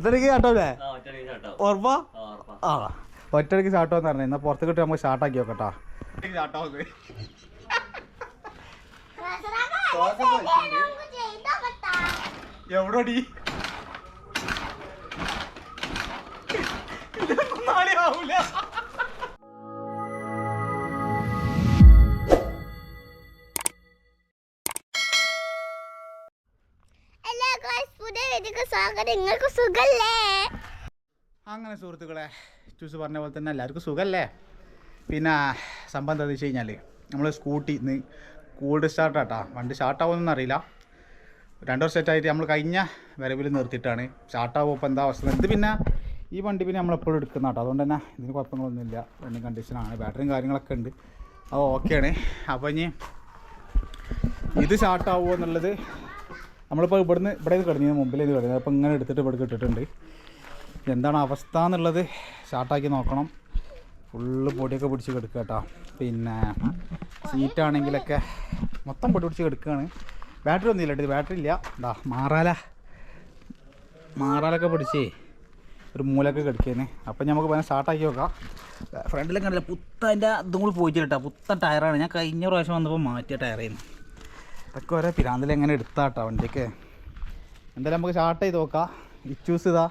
ഒറ്റടിക്ക് ചാട്ടോല്ലേ ആ ഒറ്റയടിക്ക് ചാട്ടാവും ഉറപ്പാ? ആ ഒറ്റയ്ക്ക് ആ ഒറ്റടിക്ക് ചാട്ടോ എന്ന് പറഞ്ഞു എന്നാ പുറത്ത് കിട്ടി നമുക്ക് ഷാർട്ടാക്കി നോക്കട്ടാ. എവിടെടി? സുഖല്ലേ? അങ്ങനെ സുഹൃത്തുക്കളെ ചൂസ് പറഞ്ഞ പോലെ തന്നെ എല്ലാവർക്കും സുഖമല്ലേ പിന്നെ സംഭവം എന്താണെന്ന് വെച്ച് കഴിഞ്ഞാൽ നമ്മൾ സ്കൂട്ടി ഇന്ന് കൂൾഡ് സ്റ്റാർട്ടാട്ടാ വണ്ടി സ്റ്റാർട്ടാവുമെന്ന് അറിയില്ല. രണ്ട് വർഷമായിട്ട് നമ്മൾ കഴിഞ്ഞ വരവിൽ നിർത്തിയിട്ടാണ്. സ്റ്റാർട്ടാവും ഇപ്പോൾ എന്താ അവസ്ഥ? ഇത് പിന്നെ ഈ വണ്ടി പിന്നെ നമ്മളെപ്പോഴും എടുക്കുന്ന കേട്ടോ അതുകൊണ്ട് തന്നെ ഇതിന് കുഴപ്പങ്ങളൊന്നുമില്ല. റണ്ണിങ് കണ്ടീഷനാണ് ബാറ്ററിയും കാര്യങ്ങളൊക്കെ ഉണ്ട്. അത് ഓക്കെയാണ് അപ്പോൾ ഇനി ഇത് സ്റ്റാർട്ടാവുമോ എന്നുള്ളത് നമ്മളിപ്പോൾ ഇവിടുന്ന് ഇവിടെ ഇത് കിടന്നു മുമ്പിൽ ഇത് കിടന്നത് അപ്പോൾ ഇങ്ങനെ എടുത്തിട്ട് ഇവിടെ ഇട്ടിട്ടുണ്ട്. എന്താണ് അവസ്ഥ എന്നുള്ളത് സ്റ്റാർട്ടാക്കി നോക്കണം. ഫുള്ള് പൊടിയൊക്കെ പിടിച്ച് കിടക്കുക കേട്ടോ. പിന്നെ സീറ്റാണെങ്കിലൊക്കെ മൊത്തം പൊടി പിടിച്ച് കിടക്കുകയാണ്. ബാറ്ററി ഒന്നും ഇല്ല ഇത് ബാറ്ററി ഇല്ല. എന്താ മാറാല. മാറാലൊക്കെ പിടിച്ചേ ഒരു മൂലൊക്കെ കിടക്കേന്. അപ്പം നമുക്ക് വേണം സ്റ്റാർട്ടാക്കി നോക്കാം. ഫ്രണ്ടിലും കണ്ടില്ല പുത്തന്റെ ഇതും കൂടി പോയിട്ടില്ല കേട്ടോ. പുത്ത ടയറാണ് ഞാൻ കഴിഞ്ഞ പ്രാവശ്യം വന്നപ്പോൾ മാറ്റിയ ടയറായിരുന്നു ഇതൊക്കെ ഓരോ പിരാന്തിൽ എങ്ങനെ എടുത്താട്ടോ വണ്ടിക്ക്. എന്തായാലും നമുക്ക് സ്റ്റാർട്ട് ചെയ്ത് നോക്കാം. ഈ ചൂസ് ഇതാ.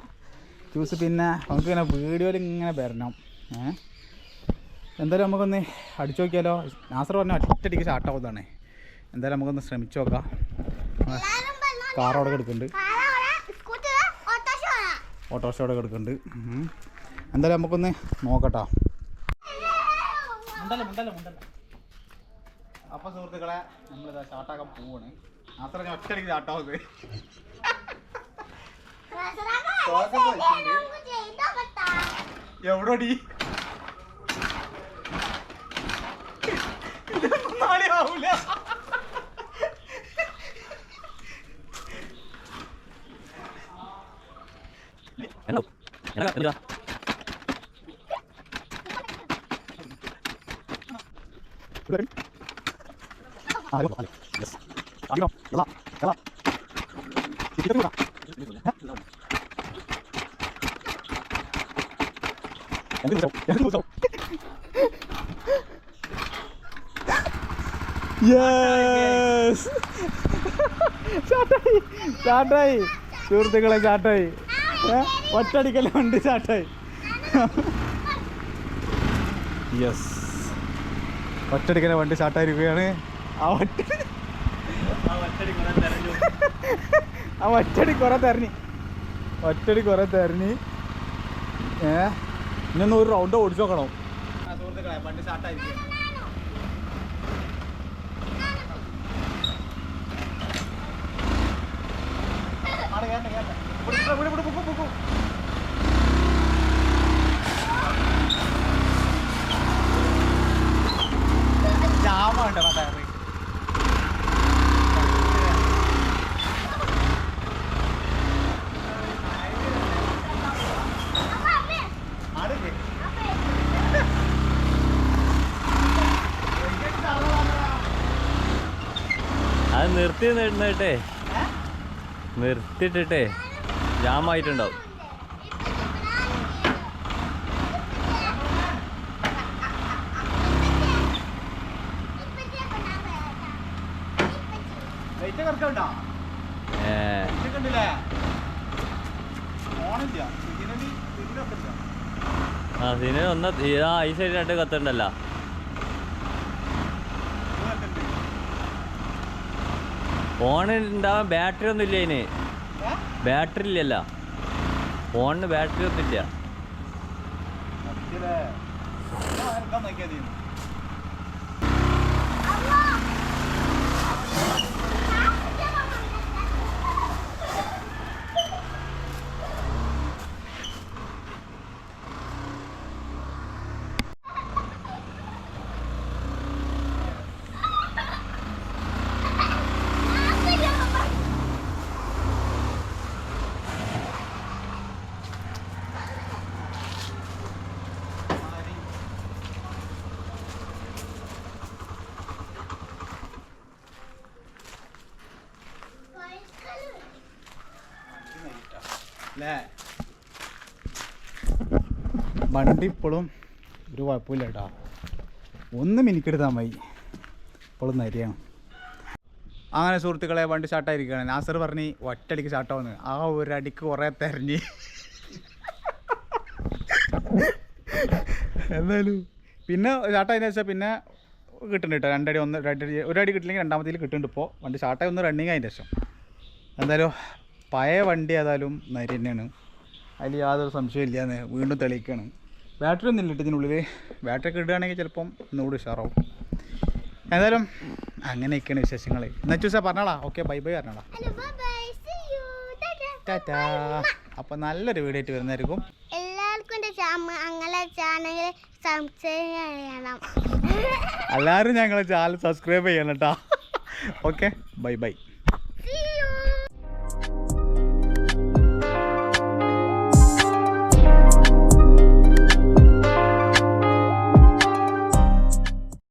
ചൂസ് പിന്നെ നമുക്ക് ഇങ്ങനെ വീഡിയോയിൽ ഇങ്ങനെ വരണം. എന്തായാലും നമുക്കൊന്ന് അടിച്ചു നോക്കിയാലോ. നാസർ പറഞ്ഞ സ്റ്റാർട്ട് ആവുന്നതാണ്. എന്തായാലും നമുക്കൊന്ന് ശ്രമിച്ചു നോക്കാം. കാർ അവിടെ കിടക്കുന്നുണ്ട്. ഓട്ടോറിക്ഷ അവിടെ കിടക്കുന്നുണ്ട്. എന്തായാലും നമുക്കൊന്ന് നോക്കട്ടോ. ഉണ്ടല്ലോ ഉണ്ടല്ലോ ഉണ്ടല്ലോ അപ്പോൾ സുഹൃത്തുക്കളെ നമ്മളിതാ സ്റ്റാർട്ടാക്കാൻ പോവാണ്. ആസറ ഞാൻ ഒറ്റയടിക്ക് സ്റ്റാർട്ടാവുന്നത് എവിടെടി? ആവൂല. എന്നോ എന്നാ എന്നിട്ടാ യെസ് ചാട്ടായി ചാട്ടായി. സുഹൃത്തുക്കളെ ചാട്ടായി. വണ്ടി ചാട്ടായി? യെസ് ഒറ്റടിക്കലെ വണ്ടി ചാട്ടായിരിക്കുകയാണ്. ആ ഒറ്റ ആ ഒറ്റടി കുറെ തെരഞ്ഞി. ഒറ്റടി കുറെ തെരഞ്ഞി. ഏ? ഇന്നൊന്ന് ഒരു റൗണ്ട് ഓടിച്ചു നോക്കണം. സുഹൃത്തുക്കളെ വണ്ടി ചാട്ടായിരിക്കും അത് നിർത്തി നിന്നിട്ടേ. നിർത്തിയിട്ടിട്ടേ ജാമായിട്ടുണ്ടാവും. ആ സിനിമ ഒന്ന് ഈ സൈഡ് രണ്ട് കത്തുണ്ടല്ലോ ഫോണ് ഉണ്ടാവാൻ ബാറ്ററി ഒന്നും ഇല്ല അതിന് ബാറ്ററി ഇല്ലല്ല ഫോണിന് ബാറ്ററി ഒന്നും ഇല്ല വണ്ടി ഇപ്പോഴും ഒരു കുഴപ്പമില്ല കേട്ടോ. ഒന്ന് മിനിക്കെടുത്താൽ മതി. ഇപ്പോഴും നരിയാണ്. അങ്ങനെ സുഹൃത്തുക്കളെ വണ്ടി ഷാട്ടായിരിക്കുകയാണ് നാസർ പറഞ്ഞ് ഒറ്റടിക്ക് ഷാട്ടാവുന്നു ആ ഒരടിക്ക് കുറേ തെരഞ്ഞ്. എന്തായാലും പിന്നെ ഷാട്ടായതിനു വെച്ചാൽ പിന്നെ കിട്ടുന്നുണ്ട് കേട്ടോ. രണ്ടടി ഒന്ന് രണ്ടടി ഒരടി കിട്ടില്ലെങ്കിൽ രണ്ടാമത്തേൽ കിട്ടുന്നുണ്ട് ഇപ്പോൾ വണ്ടി ഷാട്ടായി ഒന്ന് റണ്ണിങ് അതിന്റെ ശേഷം. എന്തായാലും പഴയ വണ്ടി ഏതായാലും നരി തന്നെയാണ് അതിൽ യാതൊരു സംശയമില്ല എന്ന് വീണ്ടും തെളിയിക്കുകയാണ് ബാറ്ററി ഒന്നും ഇല്ല ഇതിനുള്ളിൽ ബാറ്ററി ഒക്കെ ഇടുകയാണെങ്കിൽ ചിലപ്പം ഒന്നുകൂടി ഉഷാറാവും. എന്തായാലും അങ്ങനെയൊക്കെയാണ് വിശേഷങ്ങൾ എന്നാ ചൂസാ പറഞ്ഞോളാ. ഓക്കെ ബൈ ബൈ പറഞ്ഞോളാ. ടാറ്റാ അപ്പം നല്ലൊരു വീഡിയോ ആയിട്ട് വരുന്നതായിരിക്കും. എല്ലാവരും ഞങ്ങളെ ചാനൽ സബ്സ്ക്രൈബ് ചെയ്യണം കേട്ടോ ഓക്കെ ബൈ ബൈ